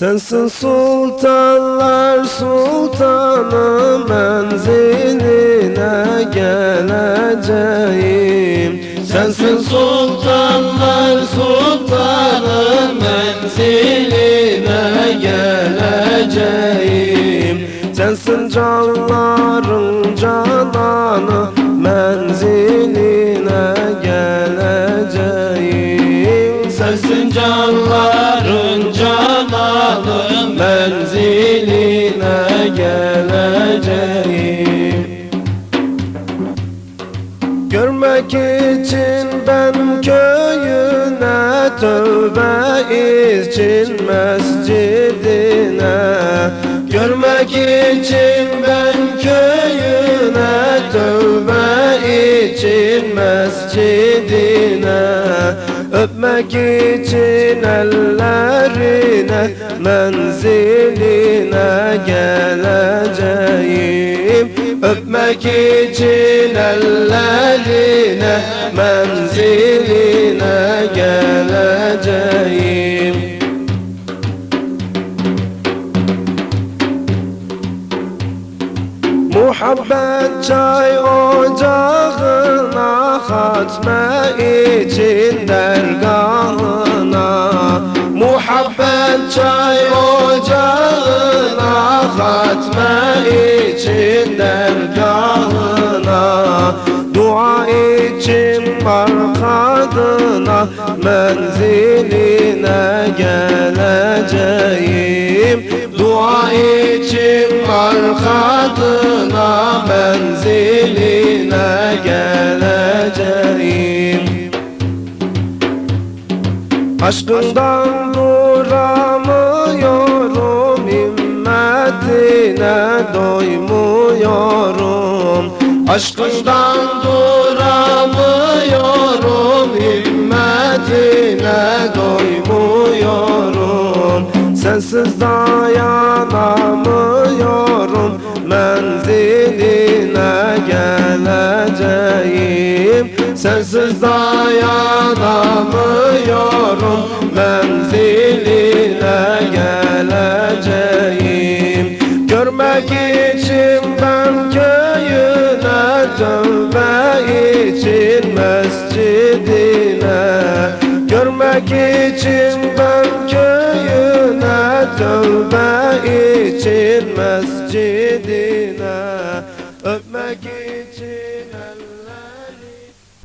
Sensin sultanlar sultanı menziline geleceğim. Sensin sultanlar sultanı menziline geleceğim. Sensin canların cananı menziline geleceğim. Sensin canların cananı geleceğim. Görmek için ben köyüne Tövbe için mescidine. Görmek için ben köyüne Tövbe için mescidine Öpmek için ellerine Menziline geleceğim. Öpmek için ellerine Menziline geleceğim. Muhabbet çay ocağına Hatme için dergahına Muhabbet çay ocağına Hatme için dergahına Dua için arkadına Menziline geleceğim. Dua için arkadına Menziline geleceğim Aşkından duramıyorum himmetine doymuyorum. Aşkından duramıyorum himmetine doymuyorum. Sensiz dayanamıyorum menziline geleceğim. Sensiz dayanamıyorum Gitmek içinden köyüne Tövbe için mescidine. Görmek içinden köyüne Tövbe için mescidine. Öpmek için